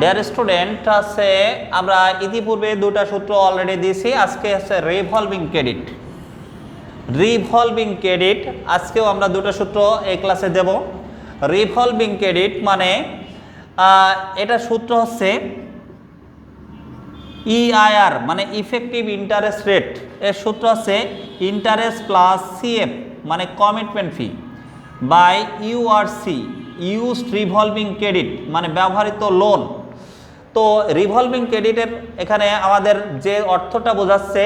Dear student আছে আমরা ইতিপূর্বে দুটা সূত্র অলরেডি দিয়েছি। আজকে আছে রিভলভিং ক্রেডিট রিভলভিং ক্রেডিট আজকেও আমরা দুটো সূত্র এই ক্লাসে দেব। রিভলভিং ক্রেডিট মানে এটা সূত্র হচ্ছে ইআইআর মানে ইফেক্টিভ ইন্টারেস্ট রেট এর সূত্র হচ্ছে ইন্টারেস্ট প্লাস সিএফ মানে commitment fee by URC used revolving credit মানে ব্যবহৃত লোন তো রিভলভিং ক্রেডিটের এখানে আমাদের যে অর্থটা বোঝাচ্ছে,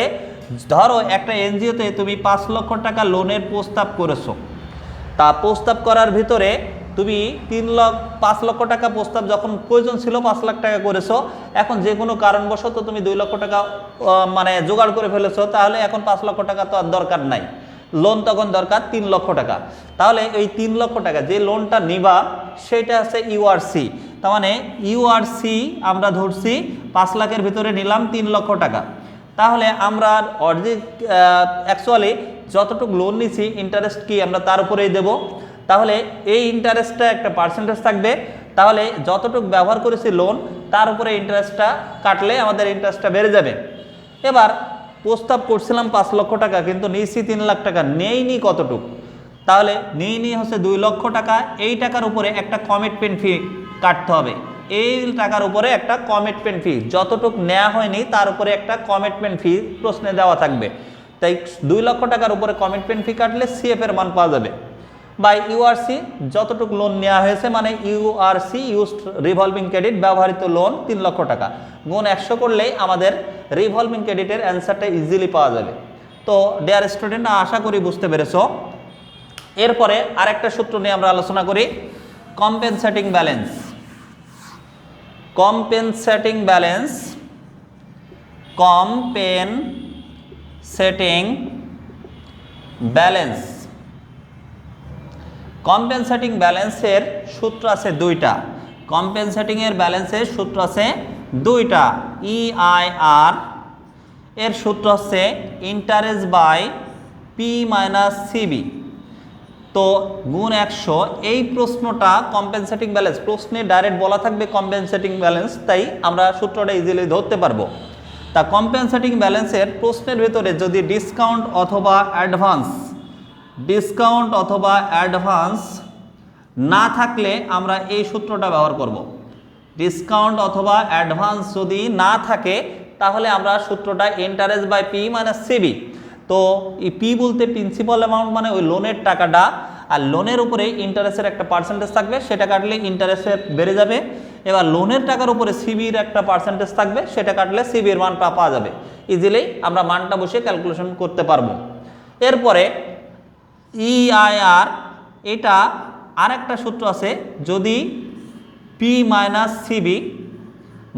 ধরো একটা এনজিওতে তুমি পাঁচ লক্ষ টাকা লোনের প্রস্তাব করেছ। তা প্রস্তাব করার ভিতরে তুমি তিন লক্ষ, পাঁচ লক্ষ টাকা প্রস্তাব যখন প্রয়োজন ছিল পাঁচ লাখ টাকা করেছ, এখন যে কোনো কারণবশত তুমি দুই লক্ষ টাকা মানে জোগাড় করে ফেলেছো, তাহলে এখন পাঁচ লক্ষ টাকা তো আর দরকার নাই। লোন তখন দরকার তিন লক্ষ টাকা। তাহলে এই তিন লক্ষ টাকা যে লোনটা নিবা, সেটা আছে ইউআরসি তার মানে ইউআরসি আমরা ধরছি পাঁচ লাখের ভিতরে নিলাম তিন লক্ষ টাকা। তাহলে আমরা অর্ধেক অ্যাকচুয়ালি যতটুকু লোন নিছি ইন্টারেস্ট কি আমরা তার উপরেই দেব। তাহলে এই ইন্টারেস্টটা একটা পার্সেন্টেজ থাকবে। তাহলে যতটুকু ব্যবহার করেছি লোন তার উপরে ইন্টারেস্টটা কাটলে আমাদের ইন্টারেস্টটা বেড়ে যাবে। এবার প্রস্তাব করছিলাম পাঁচ লক্ষ টাকা, কিন্তু নিয়েছি তিন লাখ টাকা, নেইনি কতটুকু? তাহলে নিয়ে নিয়ে হচ্ছে দুই লক্ষ টাকা, এই টাকার উপরে একটা কমিটমেন্ট ফি কাটতে হবে। এই টাকার উপরে একটা কমিটমেন্ট ফি যতটুক নেওয়া হয়নি তার উপরে একটা কমিটমেন্ট ফি প্রশ্নে দেওয়া থাকবে। তাই দুই লক্ষ টাকার উপরে কমিটমেন্ট ফি কাটলে সিএফ এর মান পাওয়া যাবে। বা ইউআরসি যতটুকু লোন নেওয়া হয়েছে মানে ইউআরসি ইউজড রিভলভিং ক্রেডিট ব্যবহৃত লোন তিন লক্ষ টাকা। গুণ একশো করলেই আমাদের রিভলভিং ক্রেডিটের অ্যান্সারটা ইজিলি পাওয়া যাবে। তো ডেয়ার স্টুডেন্ট আশা করি বুঝতে পেরেছ। এরপরে আরেকটা সূত্র নিয়ে আমরা আলোচনা করি। Compensating balance compensating balance compensating balance compensating ব্যালেন্সের সূত্র আছে দুইটা। কম্পেনসেটিংয়ের ব্যালেন্সের সূত্র আছে দুইটা। ইআইআর এর সূত্র হচ্ছে interest by P minus CB তো গুণ একশো, এই প্রশ্নটা কম্পেনসেটিং ব্যালেন্স প্রশ্নে ডাইরেক্ট বলা থাকবে কম্পেনসেটিং ব্যালেন্স তাই আমরা সূত্রটা ইজিলি ধরতে পারব। তা কম্পেনসেটিং ব্যালেন্সের প্রশ্নের ভেতরে যদি ডিসকাউন্ট অথবা অ্যাডভান্স ডিসকাউন্ট অথবা অ্যাডভান্স না থাকলে আমরা এই সূত্রটা ব্যবহার করব। ডিসকাউন্ট অথবা অ্যাডভান্স যদি না থাকে, তাহলে আমরা সূত্রটা interest by P minus CB তো এই পি বলতে প্রিন্সিপাল অ্যামাউন্ট মানে ওই লোনের টাকাটা, আর লোনের উপরে ইন্টারেস্টের একটা পার্সেন্টেজ থাকবে, সেটা কাটলে ইন্টারেস্টের বেড়ে যাবে। এবার লোনের টাকার উপরে সিবির একটা পার্সেন্টেজ থাকবে, সেটা কাটলে সিবির মানটা পাওয়া যাবে। ইজিলি আমরা মানটা বসে ক্যালকুলেশন করতে পারব। এরপরে ইআইআর এটা আরেকটা সূত্র আছে, যদি P minus CB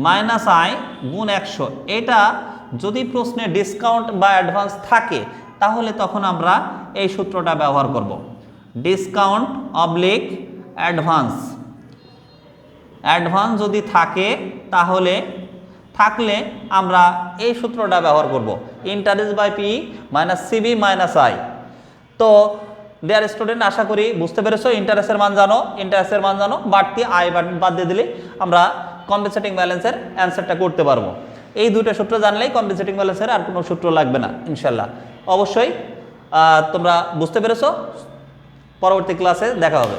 minus I গুণ একশো, এটা যদি প্রশ্নে ডিসকাউন্ট বা অ্যাডভান্স থাকে, তাহলে তখন আমরা এই সূত্রটা ব্যবহার করব। ডিসকাউন্ট অবলিক অ্যাডভান্স অ্যাডভান্স যদি থাকে, তাহলে থাকলে আমরা এই সূত্রটা ব্যবহার করব। Interest by P minus CB minus I তো দেয়ার স্টুডেন্ট আশা করি বুঝতে পেরেছ ইন্টারেস্টের মান জানো ইন্টারেস্টের মান জানো, বাড়তি আয় বাদ- দিয়ে দিলে আমরা কম্পেনসেটিং ব্যালেন্সের অ্যান্সারটা করতে পারব। এই দুইটা সূত্র জানলেই কম্পেনসেটিং ব্যালেন্সের আর কোনো সূত্র লাগবে না, ইনশাল্লাহ। অবশ্যই তোমরা বুঝতে পেরেছ? পরবর্তী ক্লাসে দেখা হবে।